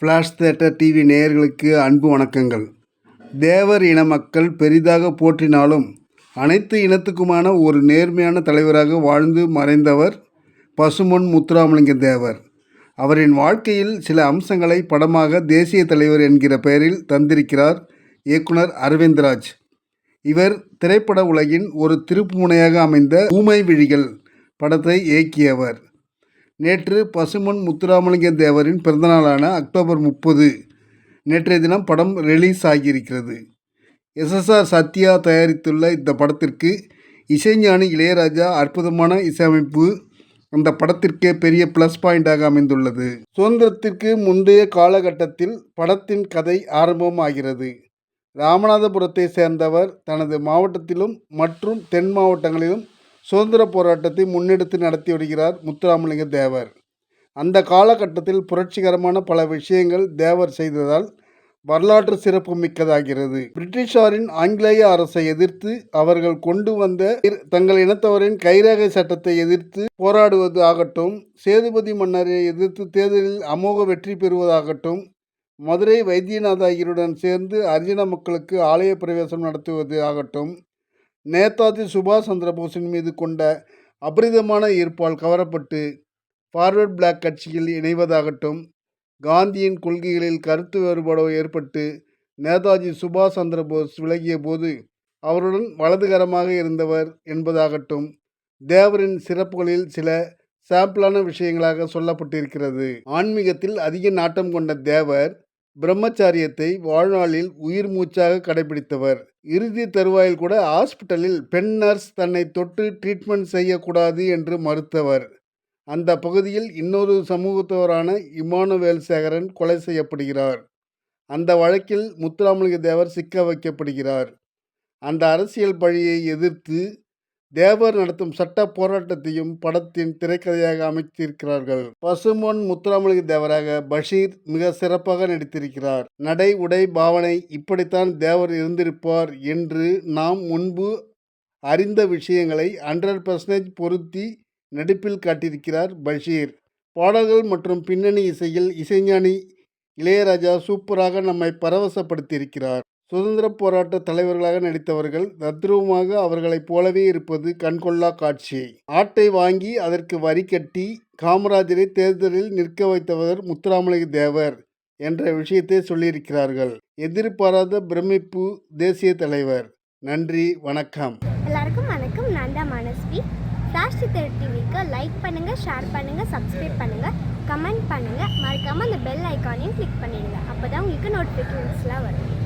Flash theatre TV நேயர்களுக்கு அன்பு வணக்கங்கள். தேவர் இன மக்கள் பெரிதாக போற்றினாலும் அனைத்து இனத்துக்குமான ஒரு நேர்மையான தலைவராக வாழ்ந்து மறைந்தவர் பசுமன் முத்துராமலிங்க தேவர். அவரின் வாழ்க்கையில் சில அம்சங்களை படமாக தேசிய தலைவர் என்கிற பெயரில் தந்திருக்கிறார் இயக்குனர் அரவிந்த்ராஜ். இவர் திரைப்பட உலகின் ஒரு திருப்புமுனையாக அமைந்த ஊமை விழிகள் படத்தை இயக்கியவர். நேற்று பசுமன் முத்துராமலிங்க தேவரின் பிறந்தநாளான அக்டோபர் முப்பது. நேற்றைய தினம் படம் ரிலீஸ் ஆகியிருக்கிறது. எஸ்எஸ்ஆர் சத்யா தயாரித்துள்ள இந்த படத்திற்கு இசைஞானி இளையராஜா அற்புதமான இசையமைப்பு அந்த படத்திற்கே பெரிய ப்ளஸ் பாயிண்டாக அமைந்துள்ளது. சுதந்திரத்திற்கு முந்தைய காலகட்டத்தில் படத்தின் கதை ஆரம்பமாகிறது. ராமநாதபுரத்தை சேர்ந்தவர் தனது மாவட்டத்திலும் மற்றும் தென் மாவட்டங்களிலும் சுதந்திர போராட்டத்தை முன்னெடுத்து நடத்தி வருகிறார் முத்துராமலிங்க தேவர். அந்த காலகட்டத்தில் புரட்சிகரமான பல விஷயங்கள் தேவர் செய்ததால் வரலாற்று சிறப்பு மிக்கதாகிறது. பிரிட்டிஷாரின் ஆங்கிலேய அரசை எதிர்த்து அவர்கள் கொண்டு வந்த தங்கள் இனத்தவரின் கைரேகை சட்டத்தை எதிர்த்து போராடுவது ஆகட்டும் சேதுபதி மன்னரை எதிர்த்து தேர்தலில் அமோக வெற்றி பெறுவதாகட்டும் மதுரை வைத்தியநாத ஐயருடன் சேர்ந்து அரிஜன மக்களுக்கு ஆலய பிரவேசம் நடத்துவது ஆகட்டும் நேதாஜி சுபாஷ் சந்திரபோஸின் மீது கொண்ட அபரிதமான ஈர்ப்பால் கவரப்பட்டு ஃபார்வர்ட் பிளாக் கட்சியில் இணைவதாகட்டும் காந்தியின் கொள்கைகளில் கருத்து வேறுபாடோ ஏற்பட்டு நேதாஜி சுபாஷ் சந்திரபோஸ் விலகிய போது அவருடன் வலதுகரமாக இருந்தவர் என்பதாகட்டும் தேவரின் சிறப்புகளில் சில சாம்பிளான விஷயங்களாக சொல்லப்பட்டிருக்கிறது. ஆன்மீகத்தில் அதிக நாட்டம் கொண்ட தேவர் பிரம்மச்சாரியத்தை வாழ்நாளில் உயிர் மூச்சாக கடைபிடித்தவர். இறுதி தருவாயில் கூட ஹாஸ்பிட்டலில் பெண் நர்ஸ் தன்னை தொட்டு ட்ரீட்மெண்ட் செய்யக்கூடாது என்று மறுத்தவர். அந்த பகுதியில் இன்னொரு சமூகத்தவரான இமானுவேல் சேகரன் கொலை செய்யப்படுகிறார். அந்த வழக்கில் முத்துராமலிங்க தேவர் சிக்க வைக்கப்படுகிறார். அந்த அரசியல் பழியை எதிர்த்து தேவர் நடத்தும் சட்ட போராட்டத்தையும் படத்தின் திரைக்கதையாக அமைத்திருக்கிறார்கள். பசுமொன் முத்துராமலிங்க தேவராக பஷீர் மிக சிறப்பாக நடித்திருக்கிறார். நடை உடை பாவனை இப்படித்தான் தேவர் இருந்திருப்பார் என்று நாம் முன்பு அறிந்த விஷயங்களை ஹண்ட்ரட் பர்சன்டேஜ் பொருத்தி நடிப்பில் காட்டியிருக்கிறார் பஷீர். பாடல்கள் மற்றும் பின்னணி இசையில் இசைஞானி இளையராஜா சூப்பராக நம்மை பரவசப்படுத்தியிருக்கிறார். சுதந்திர போராட்ட தலைவர்களாக நடித்தவர்கள் தத்ரூபமாக அவர்களைப் போலவே இருப்பது கண்கொள்ளா காட்சி. ஆட்டை வாங்கி அதற்கு வரி கட்டி காமராஜரை தேர்தலில் நிற்க வைத்தவர் முத்துராமலிங்க தேவர் என்ற விஷயத்தை சொல்லியிருக்கிறார்கள். எதிர்பாராத பிரமிப்பு தேசிய தலைவர். நன்றி வணக்கம். எல்லாருக்கும் வணக்கம். நான் தான் மனஸ்வி. ஃப்ளாஷ் டிவிக்கு லைக் பண்ணுங்கள் ஷேர் பண்ணுங்கள் சப்ஸ்கிரைப் பண்ணுங்கள் கமெண்ட் பண்ணுங்கள் மறக்காமல் அந்த பெல் ஐக்கானையும் கிளிக் பண்ணிடுங்க. அப்போ தான் உங்களுக்கு நோட்டிஃபிகேஷன்ஸ்லாம் வரும்.